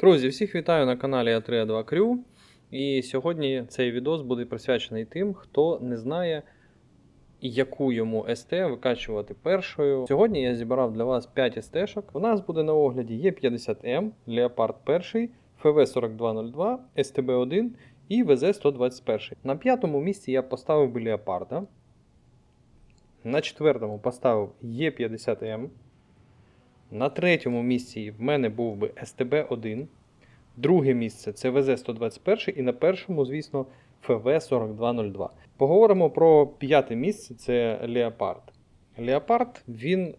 Друзі, всіх вітаю на каналі А3А2 Crew. І сьогодні цей відос буде присвячений тим, хто не знає, яку йому СТ викачувати першою. Сьогодні я зібрав для вас 5 СТ-шок. У нас буде на огляді Е50М, Leopard 1, FV4202, STB1 і VZ121. На п'ятому місці я поставив би Leopard. На четвертому поставив Е50М. На третьому місці в мене був би СТБ-1. Друге місце це ВЗ-121 і на першому, звісно, ФВ-4202. Поговоримо про п'яте місце це Леопард. Леопард він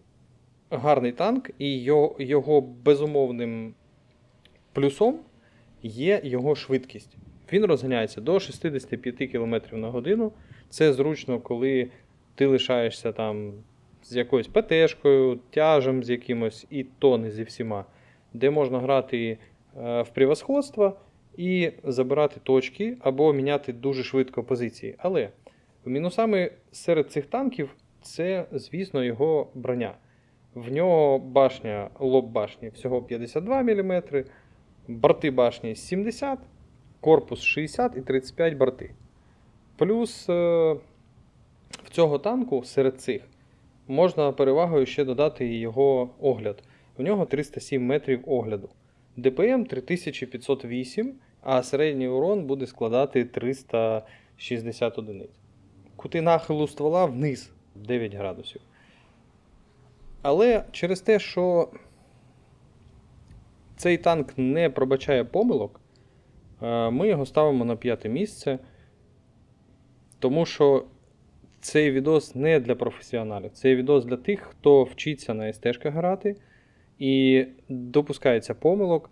гарний танк, і його, безумовним плюсом є його швидкість. Він розганяється до 65 км на годину. Це зручно, коли ти лишаєшся там з якоюсь ПТшкою, тяжем з якимось і то не зі всіма, де можна грати е, в превосходство і забирати точки або міняти дуже швидко позиції. Але мінусами серед цих танків це, звісно, його броня. В нього башня, лоб башні всього 52 мм, борти башні 70, корпус 60 і 35 борти. Плюс е, в цього танку серед цих можна перевагою ще додати його огляд. В нього 307 метрів огляду. ДПМ 3508, а середній урон буде складати 360 одиниць. Кути нахилу ствола вниз 9 градусів. Але через те, що цей танк не пробачає помилок, е, ми його ставимо на п'яте місце. Тому що цей відос не для професіоналів. Цей відос для тих, хто вчиться на СТ-шках грати і допускається помилок.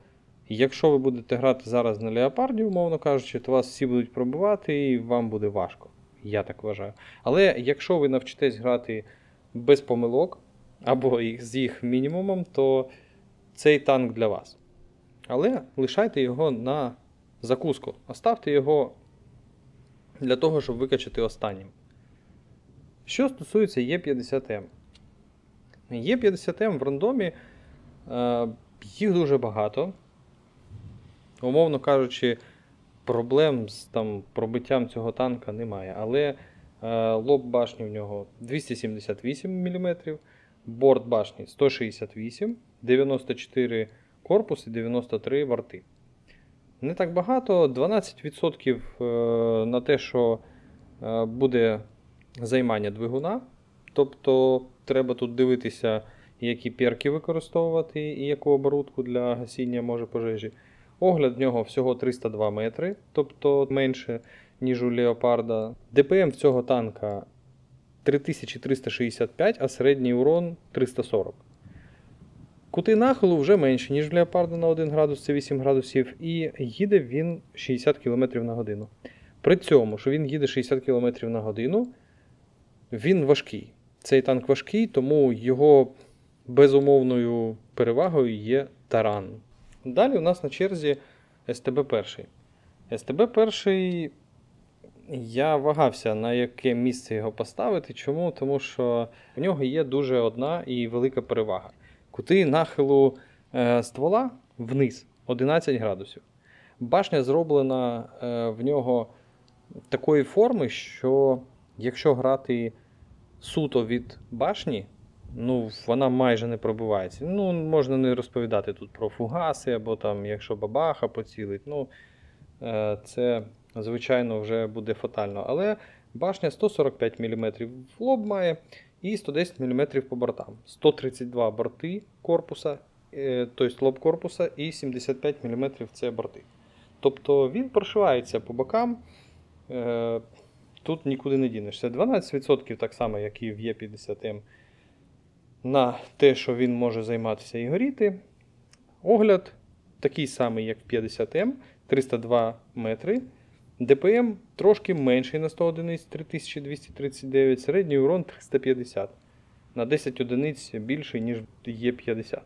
Якщо ви будете грати зараз на леопарді, умовно кажучи, то вас всі будуть пробивати і вам буде важко. Я так вважаю. Але якщо ви навчитесь грати без помилок або з їх мінімумом, то цей танк для вас. Але лишайте його на закуску. Оставте його для того, щоб викачати останнім. Що стосується Е50М. Е50М в рандомі е, їх дуже багато. Умовно кажучи, проблем з там, пробиттям цього танка немає. Але е, лоб башні в нього 278 мм, борт башні 168, 94 корпус і 93 варти. Не так багато, 12% е, на те, що буде займання двигуна. Тобто треба тут дивитися, які перки використовувати і яку оборудку для гасіння може пожежі. Огляд в нього всього 302 метри, тобто менше, ніж у Леопарда. ДПМ в цього танка 3365, а середній урон 340. Кути нахилу вже менше, ніж в Леопарда на 1 градус, це 8 градусів, і їде він 60 км на годину. При цьому, що він їде 60 км на годину, він важкий. Цей танк важкий, тому його безумовною перевагою є таран. Далі у нас на черзі СТБ-1. СТБ-1 я вагався, на яке місце його поставити. Чому? Тому що в нього є дуже одна і велика перевага. Кути нахилу е, ствола вниз 11 градусів. Башня зроблена е, в нього такої форми, що якщо грати суто від башні, ну, вона майже не пробивається. Ну, можна не розповідати тут про фугаси, або там, якщо бабаха поцілить. Ну, е, це, звичайно, вже буде фатально. Але башня 145 мм в лоб має і 110 мм по бортам. 132 борти корпуса, е, тобто лоб корпуса, і 75 мм це борти. Тобто він прошивається по бокам. Е, Тут нікуди не дінешся. 12% так само, як і в Е50М, на те, що він може займатися і горіти. Огляд такий самий, як в 50М, 302 метри. ДПМ трошки менший на 100 одиниць 3239, середній урон 350. На 10 одиниць більший, ніж Е50.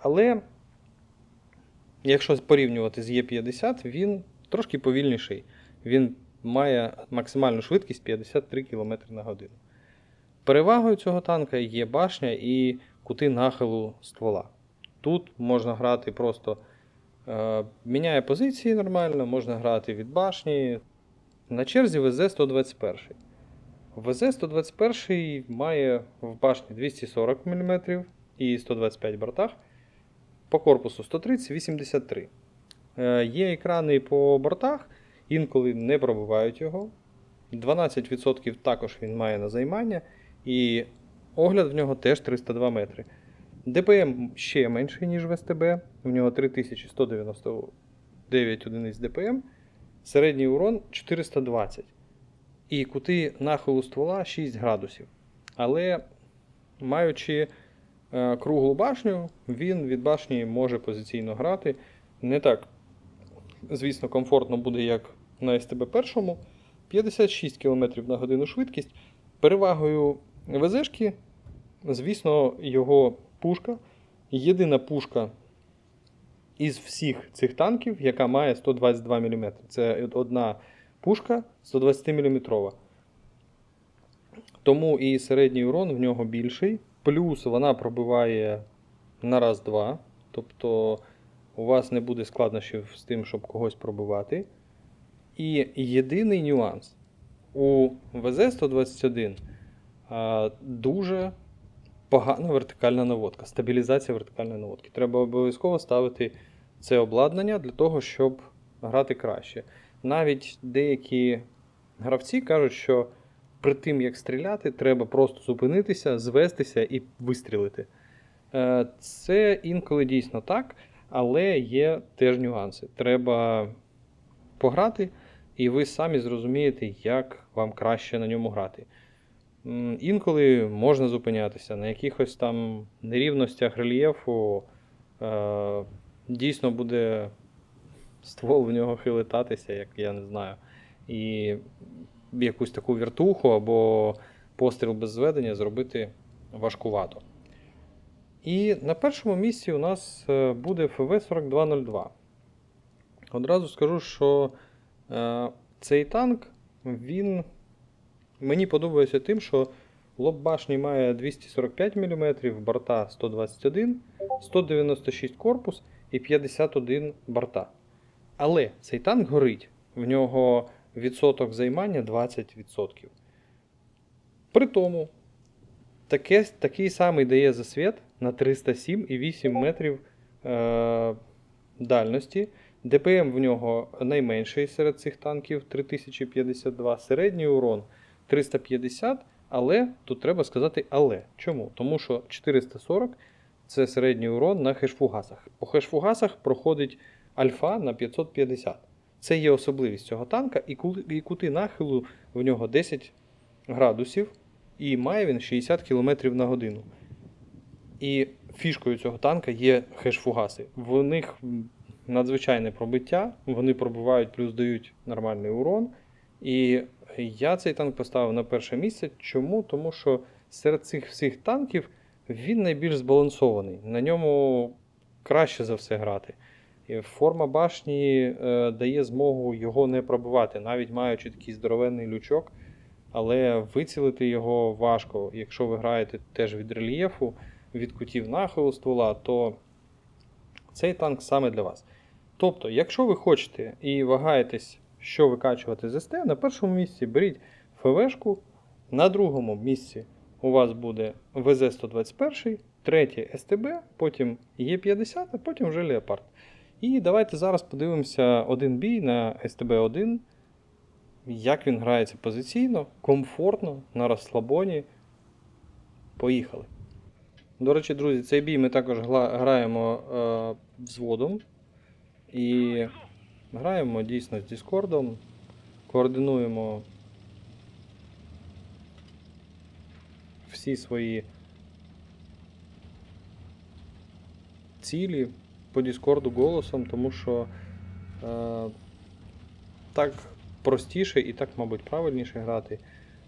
Але, якщо порівнювати з Е50, він трошки повільніший. Він має максимальну швидкість 53 км на годину. Перевагою цього танка є башня і кути нахилу ствола. Тут можна грати просто е, міняє позиції нормально, можна грати від башні. На черзі ВЗ-121. ВЗ-121 має в башні 240 мм і 125 бортах. По корпусу 130-83. Е, Є екрани по бортах, інколи не пробивають його. 12% також він має на займання. І огляд в нього теж 302 метри. ДПМ ще менший, ніж в СТБ. У нього 3199 одиниць ДПМ. Середній урон 420. І кути нахилу ствола 6 градусів. Але маючи е, круглу башню, він від башні може позиційно грати. Не так, звісно, комфортно буде, як на СТБ першому. 56 км на годину швидкість. Перевагою ВЗшки, звісно, його пушка. Єдина пушка із всіх цих танків, яка має 122 мм. Це одна пушка 120 мм. Тому і середній урон в нього більший. Плюс вона пробиває на раз-два. Тобто у вас не буде складнощів з тим, щоб когось пробивати. І єдиний нюанс. У ВЗ-121 дуже погана вертикальна наводка, стабілізація вертикальної наводки. Треба обов'язково ставити це обладнання для того, щоб грати краще. Навіть деякі гравці кажуть, що при тим, як стріляти, треба просто зупинитися, звестися і вистрілити. Е, Це інколи дійсно так, але є теж нюанси. Треба пограти, і ви самі зрозумієте, як вам краще на ньому грати. Інколи можна зупинятися на якихось там нерівностях рельєфу. Е, дійсно буде ствол в нього хилитатися, як я не знаю. І якусь таку віртуху або постріл без зведення зробити важкувато. І на першому місці у нас е, буде ФВ-4202. Одразу скажу, що цей танк, він мені подобається тим, що лоб башні має 245 мм, борта 121, 196 корпус і 51 борта. Але цей танк горить. В нього відсоток займання 20%. При тому, таке, такий самий дає засвіт на 307,8 метрів е, дальності. ДПМ в нього найменший серед цих танків 3052, середній урон 350, але тут треба сказати але. Чому? Тому що 440 це середній урон на хешфугасах. По хешфугасах проходить альфа на 550. Це є особливість цього танка, і кути нахилу в нього 10 градусів, і має він 60 км на годину. І фішкою цього танка є хеш-фугаси. В них надзвичайне пробиття, вони пробивають, плюс дають нормальний урон. І я цей танк поставив на перше місце. Чому? Тому що серед цих всіх танків він найбільш збалансований. На ньому краще за все грати. Форма башні е, дає змогу його не пробивати, навіть маючи такий здоровенний лючок. Але вицілити його важко. Якщо ви граєте теж від рельєфу, від кутів нахилу ствола, то цей танк саме для вас. Тобто, якщо ви хочете і вагаєтесь, що викачувати з СТ, на першому місці беріть ФВшку, на другому місці у вас буде ВЗ-121, третє СТБ, потім Є50, а потім вже Леопард. І давайте зараз подивимося один бій на СТБ-1, як він грається позиційно, комфортно, на розслабоні. Поїхали. До речі, друзі, цей бій ми також граємо е, взводом. І граємо дійсно з Діскордом, координуємо всі свої цілі по Діскорду голосом, тому що е, так простіше і так, мабуть, правильніше грати.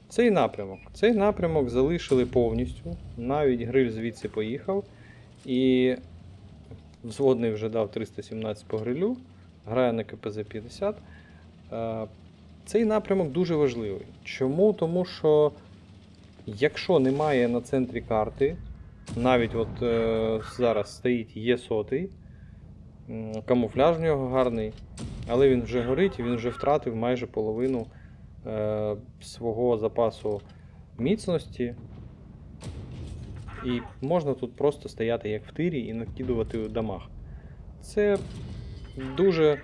Цей напрямок. Цей напрямок залишили повністю. Навіть гриль звідси поїхав. І взводний вже дав 317 по грилю. Грає на КПЗ 50. Е, Цей напрямок дуже важливий. Чому? Тому що якщо немає на центрі карти Навіть от е, зараз стоїть є сотий. Камуфляж в нього гарний, але він вже горить і він вже втратив майже половину е, свого запасу міцності. І можна тут просто стояти як в тирі і накидувати дамаг. Це дуже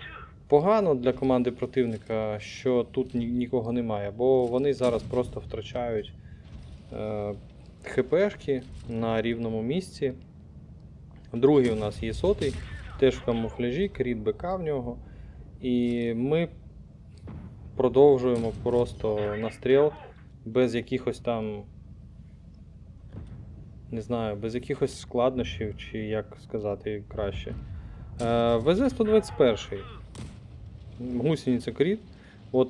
погано для команди противника, що тут нікого немає, бо вони зараз просто втрачають е, ХПшки на рівному місці. Другий у нас є сотий, теж в камуфляжі, кріт БК в нього. І ми продовжуємо просто настріл без якихось там. Не знаю, без якихось складнощів, чи як сказати краще. Е, ВЗ-121. Гусениця кріт. От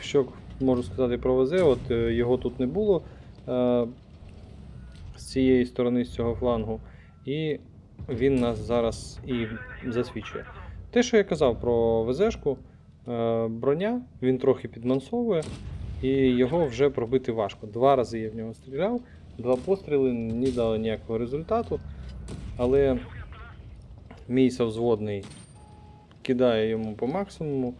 що можу сказати про ВЗ, от е, його тут не було е, з цієї сторони, з цього флангу. І він нас зараз і засвідчує. Те, що я казав про ВЗшку, броня, він трохи підмансовує, і його вже пробити важко. Два рази я в нього стріляв, два постріли не дали ніякого результату. Але мій совзводний кидає йому по максимуму,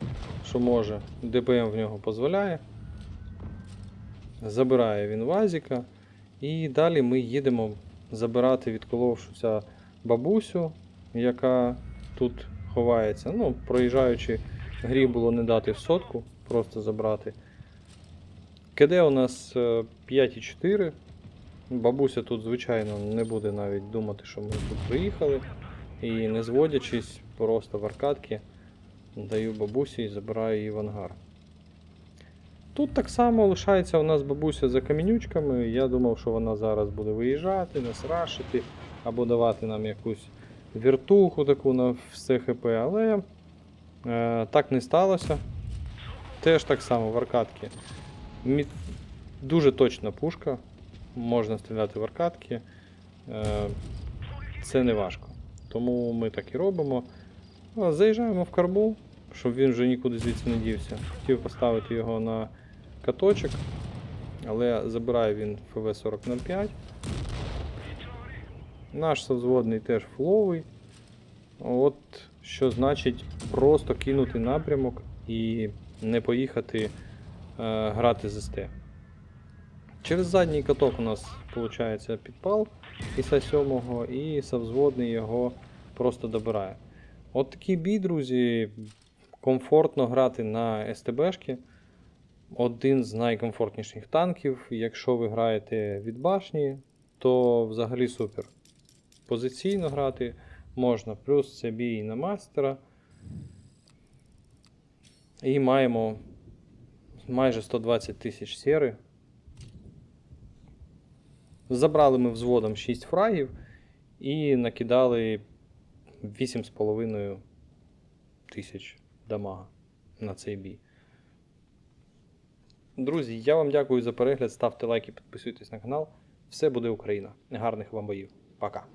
що може. ДПМ в нього дозволяє. Забирає він вазіка. І далі ми їдемо забирати відколовшуся бабусю, яка тут ховається. Ну, проїжджаючи, грі було не дати в сотку, просто забрати. КД у нас е, 5,4. Бабуся тут, звичайно, не буде навіть думати, що ми тут приїхали. І не зводячись, просто в аркадки даю бабусі і забираю її в ангар. Тут так само лишається у нас бабуся за камінючками. Я думав, що вона зараз буде виїжджати, нас рашити або давати нам якусь віртуху таку на все ХП, але е, так не сталося. Теж так само в аркадки. Дуже точна пушка. Можна стріляти в аркадки. Е, це не важко. Тому ми так і робимо. Заїжджаємо в карбу, щоб він вже нікуди звідси не дівся. Хотів поставити його на каточок, але забирає він ФВ-4005. Наш совзводний теж фловий. От що значить просто кинути напрямок і не поїхати е, грати з СТ. Через задній каток у нас виходить підпал іса 7 і совзводний його просто добирає. От такий бій, друзі, комфортно грати на СТБшки. Один з найкомфортніших танків. Якщо ви граєте від башні, то взагалі супер. Позиційно грати можна, плюс це бій на мастера. І маємо майже 120 тисяч сєри. Забрали ми взводом 6 фрагів і накидали 8,5 тисяч дамага на цей бій. Друзі, я вам дякую за перегляд. Ставте лайки, підписуйтесь на канал. Все буде Україна. Гарних вам боїв. Пока.